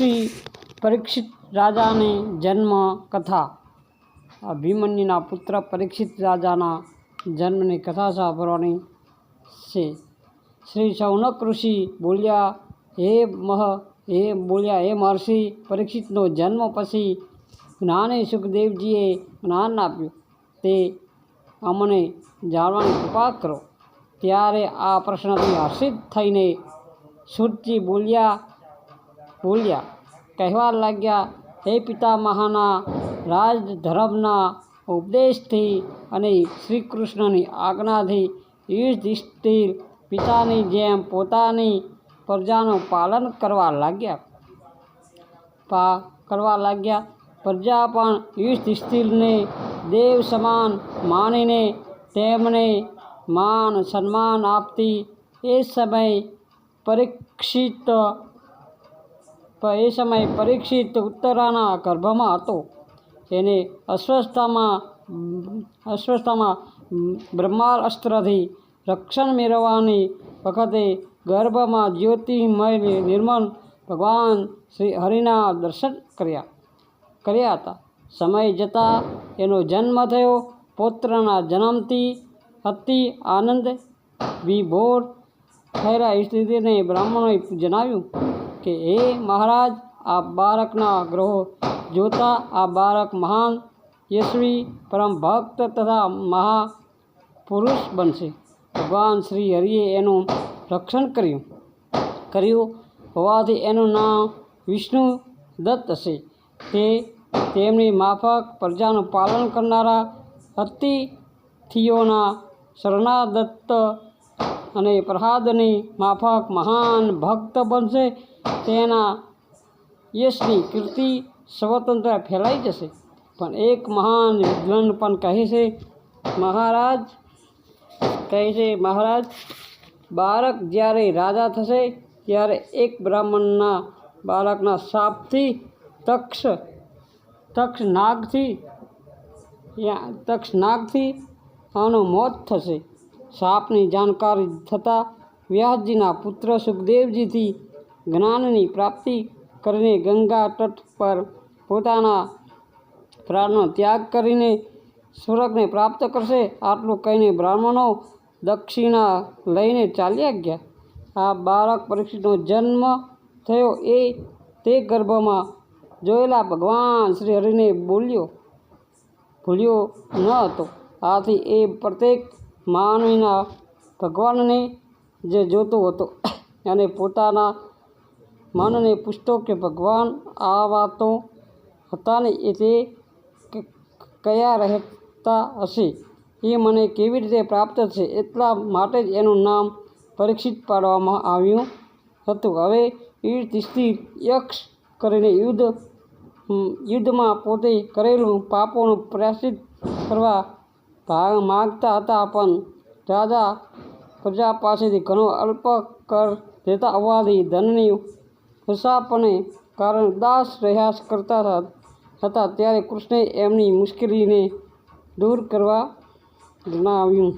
શ્રી પરીક્ષિત રાજાની જન્મ કથા. અભિમન્યુના પુત્ર પરીક્ષિત રાજાના જન્મની કથા સાંભળવાની છે. શ્રી સૌનક ઋષિ બોલ્યા, હે મહ, હે બોલ્યા, હે મહર્ષિ, પરીક્ષિતનો જન્મ પછી જ્ઞાની સુખદેવજીએ જ્ઞાન આપ્યું. તે અમને જાણવાની કૃપા કરો. ત્યારે આ પ્રશ્નથી હર્ષિત થઈને સુરજી બોલ્યા બોલ્યા, કહેવા લાગ્યા, હે પિતામહના રાજધર્મના ઉપદેશથી અને શ્રી કૃષ્ણની આજ્ઞાથી યુધિષ્ઠિર પિતાની જેમ પોતાની પ્રજાનું પાલન કરવા લાગ્યા. પા, કરવા લાગ્યા. પ્રજા પણ યુધિષ્ઠિરને દેવ સમાન માનીને તેમને માન સન્માન આપતી એ સમય પરીક્ષિત એ સમયે પરીક્ષિત ઉત્તરાના ગર્ભમાં હતો. એને અસ્વસ્થતામાં અસ્વસ્થતામાં બ્રહ્માસ્ત્રથી રક્ષણ મેળવવાની વખતે ગર્ભમાં જ્યોતિમય નિર્મળ ભગવાન શ્રી હરિના દર્શન કર્યા કર્યા હતા. સમય જતાં એનો જન્મ થયો. પુત્રના જન્મથી અતિ આનંદ, વિભોર થયેલા સ્થિતિને બ્રાહ્મણોએ જણાવ્યું. કે હે મહારાજ આ બાળકના ગ્રહો જોતા આ બાળક મહાન યશવી પરમ ભક્ત તથા મહાપુરુષ બનશે ભગવાન શ્રી હરિએ એનું રક્ષણ કર્યું કર્યું હોવાથી એનું નામ વિષ્ણુ દત્ત હશે તે તેમની માફક પ્રજાનું પાલન કરનારા અતિથિઓના શરણાદત્ત અને પ્રહલાદની માફક મહાન ભક્ત બનશે, તેના યશની કીર્તિ સ્વતંત્ર ફેલાઈ જશે. પણ એક મહાન વિદ્વાન પણ કહે છે, મહારાજ, કહે છે, મહારાજ, બાળક જ્યારે રાજા થશે, ત્યારે એક બ્રાહ્મણના બાળકના શાપથી તક્ષ તક્ષ નાગથી યા તક્ષ નાગથી આનું મોત થશે. સાપની જાણકારી થતાં વ્યાસજીના પુત્ર સુખદેવજીથી જ્ઞાનની પ્રાપ્તિ કરીને ગંગા તટ પર પોતાના પ્રાણનો ત્યાગ કરીને સ્વર્ગને પ્રાપ્ત કરશે આટલું કહીને બ્રાહ્મણો દક્ષિણા લઈને ચાલ્યા ગયા. આ બાળક પરીક્ષિતનો જન્મ થયો એ તે ગર્ભમાં જોયેલા ભગવાન શ્રી હરિને બોલ્યો. ભૂલ્યો ન હતો. આથી એ પ્રત્યેક માનવીના ભગવાનને જે જોતો હતો અને પોતાના મનને પૂછતો કે ભગવાન, આ વાતો હતા ને એ તે કયા રહેતા હશે? એ મને કેવી રીતે પ્રાપ્ત છે એટલા માટે જ એનું નામ પરીક્ષિત પાડવામાં આવ્યું હતું. હવે યુધિષ્ઠિર યક્ષ કરીને યુદ્ધ યુદ્ધમાં પોતે કરેલું પાપોનું પ્રાયશ્ચિત કરવા ભાગ માગતા હતા પણ રાજા પ્રજા પાસેથી ઘણો અલ્પ કર લેતા હોવાથી ધનની હસાપને કારણ દાસ રહ્યા કરતા હતા ત્યારે કૃષ્ણે એમની મુશ્કેલીને દૂર કરવા જણાવ્યું.